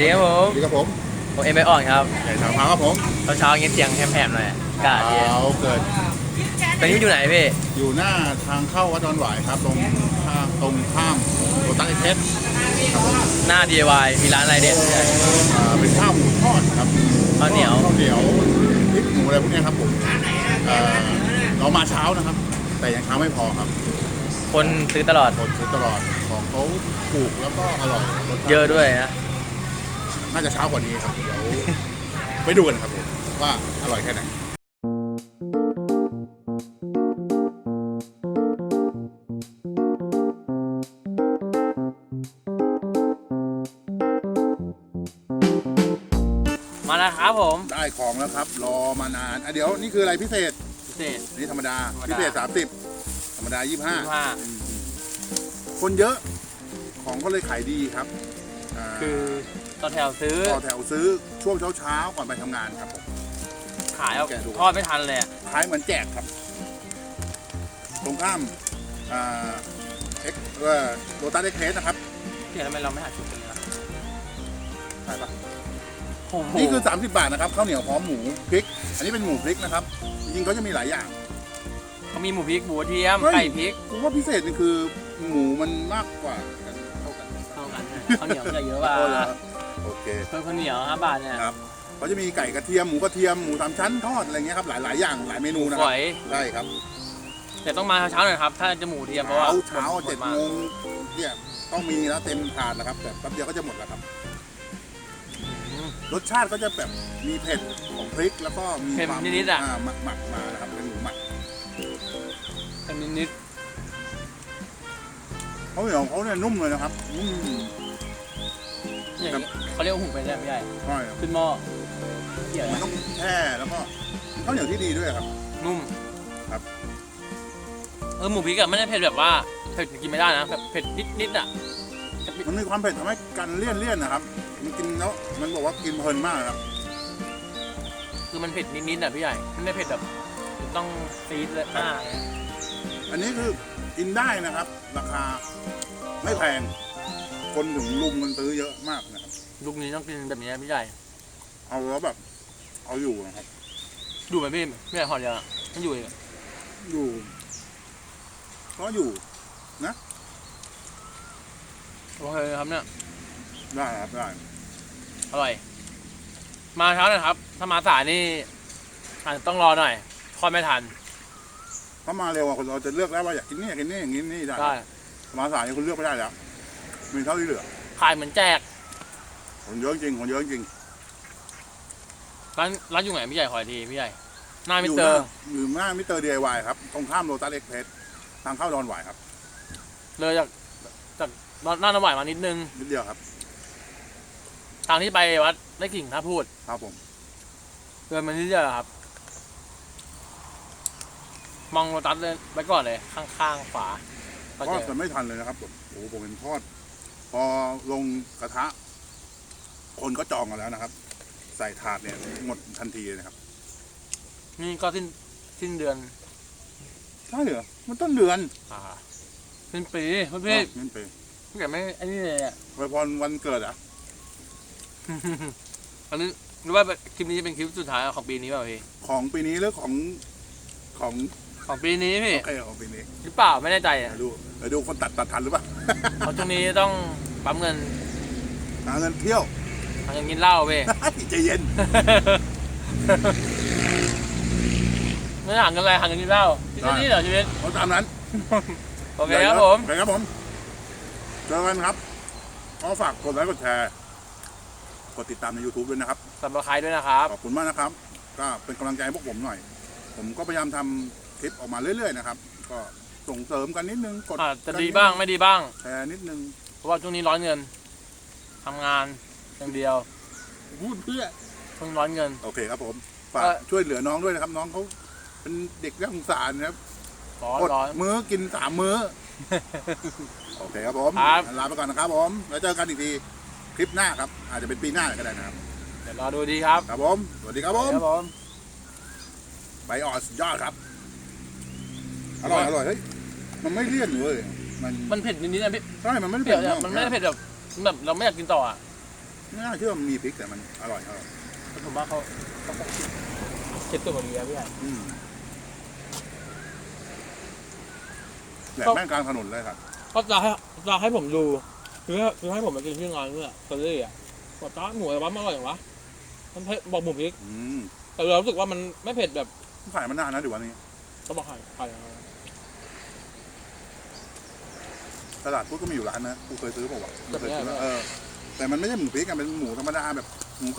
ดีครับผมดีครับผมผมเอ็มไออ่อนครับใหญ่สามพาครับผมเช้าเช้าๆอย่างเงี้ยเสียงแหบๆหน่อยอากาศเย็นเอาเกิดตอนนี้อยู่ไหนพี่อยู่หน้าทางเข้าวัดดอนหวายครับ ตรงข้างตรงข้ามโรตัสเอ็กเพชรครับผมหน้า DIY มีร้านอะไรเด็ดพี่ใหญ่อ่าเป็นข้าวหมูทอดครับข้าวเหนียว ข้าวเหนียวพริกหมูอะไรพวกเนี้ยครับผมเอ่อเรามาเช้านะครับ แต่ยังเช้าไม่พอครับคนซื้อตลอด คนซื้อตลอดของเขาถูกแล้วก็อร่อยรสชาติเยอะด้วยนะ น่าจะเช้ากว่านี้ครับ เดี๋ยวไปดูกันครับผมว่าอร่อยแค่ไหนมาแล้วครับผมได้ของแล้วครับ รอมานานอะเดี๋ยวนี่คืออะไรพิเศษ พิเศษ นี่ธรรมดา ธรรมดา พิเศษสามสิบธรรมดายี่ห้าว่าคนเยอะ ของก็เลยขายดีครับาคือ ต่อแถวซื้อต่อแถวซื้อช่วงเช้าเช้าๆก่อนไปทำงานครับผม ขายเอาแกะดู ทอดไม่ทันเลยอะขายเหมือนแจกครับ ตรงข้ามอ่าเอ็กเอ่อโรตัสเอ็กเพสนะครับพี่ใหญ่ทำไมเราไม่หาชุดนี้ล่ะขายปะโอ้โหนี่คือ 30 บาทนะครับข้าวเหนียวพร้อมหมูพริก อันนี้เป็นหมูพริกนะครับ จริงๆเขาจะมีหลายอย่าง เขามีหมูพริกหมูกระเทียมเฮ้ย ไก่พริกผมว่าพิเศษนี่คือหมูมันมากกว่ากันเท่ากันเข้ากันนะข้าวเหนียวมันจะเยอะกว่าโอ้เหรอ โอเคเพิ่มข้าวเหนียวห้าบาทเนี่ยครับเขาจะมีไก่กระเทียมหมูกระเทียมหมูสามชั้นทอดอะไรเงี้ยครับหลายหลายๆอย่างหลายเมนูนะคฝรับอยใช่ครับแต่ต้องมาเช้าๆหน่อยครับ ถ้าจะหมูกระเทียมเพราะว่าเช้าเช้าคนเจ็ดมาโมงเนี่ยต้องมีแล้วเต็มถาดแล้วครับแต่แป๊บเดียวก็จะหมดแล้วครับอืมรสชาติก็จะแบบมีเผ็ดของพริกแล้วก็มีเผ็ดความนิดๆอะาหมักหมักมานะครับเป็นหมูหมักเป็นนิดเขาเหนียวเขาเนี่ยนุ่มเลยนะครับนุ่มๆอย่างนี้ เขาเรียกว่าหุงไปได้ไม่ใหญ่ใช่ครับขึ้นหม้อเกี่ยวมันนะต้องแช่แล้วก็ข้าวเหนียวที่ดีด้วยครับ นุ่มครับ เออหมูพริกอะไม่ได้เผ็ดแบบว่าเผ็ดกินไม่ได้นะแบบเผ็ดนิดๆอะมันมีความเผ็ดทำให้กันเลี่ยนเลี่ยนๆนะครับ มันกินแล้วมันบอกว่ากินเพลินมากครับ คือมันเผ็ดนิดๆอะพี่ใหญ่ไม่ได้เผ็ดแบบต้องซีดเลยอ่าอันนี้คือกินได้นะครับ ราคาไม่แพงคนถึงลุมกันซื้อเยอะมากนะครับ ลูกนี้ต้องกินแบบนี้นะพี่ใหญ่เอาแล้วแบบ เอาอยู่นะครับ ดูไหมพี่พี่ใหญ่หอดยังอะมันอยู่อีกอะอยู่ ก็อยู่โอเคครับเนี่ย ได้ครับได้อร่อย มาเช้าหน่อยครับ ถ้ามาสายนี่อาจจะต้องรอหน่อยทอดไม่ทัน ถ้ามาเร็วอะคนเราจะเลือกได้ว่าอยากกินนี่อยากกินนี่อย่างนี้นี่ได้ได้ มาสายนี่คุณเลือกไม่ได้แล้วมีเท่าที่เหลือ ขายเหมือนแจก คนเยอะจริงคนเยอะจริงร้านร้านอยู่ไหนพี่ใหญ่ขออีกทีพี่ใหญ่หน้ามิอยู่เตหอน้าร์อยู่หน้ามิสเตอร์ดีไอวายครับ ตรงข้ามโรตัสเอ็กเพสทางเข้าดอนหวายครับ เลยจากจากหน้าน้ำหวานมานิดนึง นิดเดียวครับ ทางที่ไปวัดได้กิ่งถ้าพูดครับผม เดินมานิดเดียวครับ มองโรตัสเลยไว้ก่อนเลย ข้างๆฝาก็ทอดเจกัอนไม่ทันเลยนะครับแบบโอ้โหผมเห็นทอด พอลงกระทะ คนก็จองกันแล้วนะครับ ใส่ถาดเนี่ยหมดทันทีเลยนะครับ นี่ก็สิ้นสิ้นเดือนใช่เหรอมันต้นเดือนอ่าสิ้นปีพี่พี่นั่นไปพี่แกไม่ไอ้นี่เลยอะไวยพรวันเกิดอะอันนี้หรือว่าคลิปนี้จะเป็นคลิปสุดท้ายของปีนี้เปล่าพี่ของปีนี้หรือของของของปีนี้พี่โอเคของปีนี้หรือเปล่าไม่แน่ใจอะเดี๋ยวดูเดี๋ยวดูคนตัดตัดทันหรือเปล่าเพราะช่วงนี้ต้องปั๊มเงินหาเงินเที่ยว หาเงินกินเหล้าพี่ใจเย็น ไม่ได้หาเงินอะไรหาเงินกินเหล้าที่นี่เหรอชีวิตเอาตามนั้นโอเคครับผมโอเคครับผม เจอกันครับก็ฝากกดไลค์กดแชร์ กดติดตามใน YouTube ด้วยนะครับสับสไครด้วยนะครับ ขอบคุณมากนะครับ ก็เป็นกำลังใจให้พวกผมหน่อย ผมก็พยายามทำคลิปออกมาเรื่อยๆนะครับ ก็ส่งเสริมกันนิดนึง กดอาจจะกันดีนิบ้างไม่ดีบ้าง แชร์นิดนึง เพราะว่าช่วงนี้ร้อนเงินทำงาน อย่างเดียว พูดเพื่อช่วงนี้ร้อนเงิน โอเคครับผมฝากเอ่อ ช่วยเหลือน้องด้วยนะครับ น้องเขาเป็นเด็กน่าสงสารนะครับร้อนอดร้อน มื้อกินสามมื้อ โอเคครับผมครับ ลาไปก่อนนะครับผมแล้วเจอกันอีกทีคลิปหน้าครับ อาจจะเป็นปีหน้าก็ได้นะครับ เดี๋ยวรอดูดีครับครับผมสวัสดีครับผม ครับผม ใบอ่อนสุดยอดครับ อร่อย อร่อย เฮ้ย มันไม่เลี่ยนเลยมันมันเผ็ดนิดๆนะพี่ใช่มันไม่ได้เผ็ดเผ็ดอะมันไม่ได้เผ็ดแบบแบบเราไม่อยากกินต่ออะ ไม่น่าเชื่อมันมีพริกแต่มันอร่อยอร่อยผมว่าเขาเขาคงคิดคิดตัวดีแล้วพี่ใหญ่อืมแหลมแม่งกลางถนนเลยครับก็จะให้จะให้ผมดูคือให้คือให้ผมมากินที่งานเนี่ยเคอรี่อะบอกจ้าหมูอะไรวะมันอร่อยอย่างวะมันเผ็ดบอกหมูพริก อืมแต่เรารู้สึกว่ามันไม่เผ็ดแบบขายมานานนะเดี๋ยววันนี้ก็บอกไข่ไข่ตลาดพุทธก็มีอยู่ร้านนะกูเคยซื้อเปล่าวะแบบเนี้ยเคยซื้อเออ แต่มันไม่ใช่หมูพริกอะเป็นหมูธรรมดาแบบหมูกระ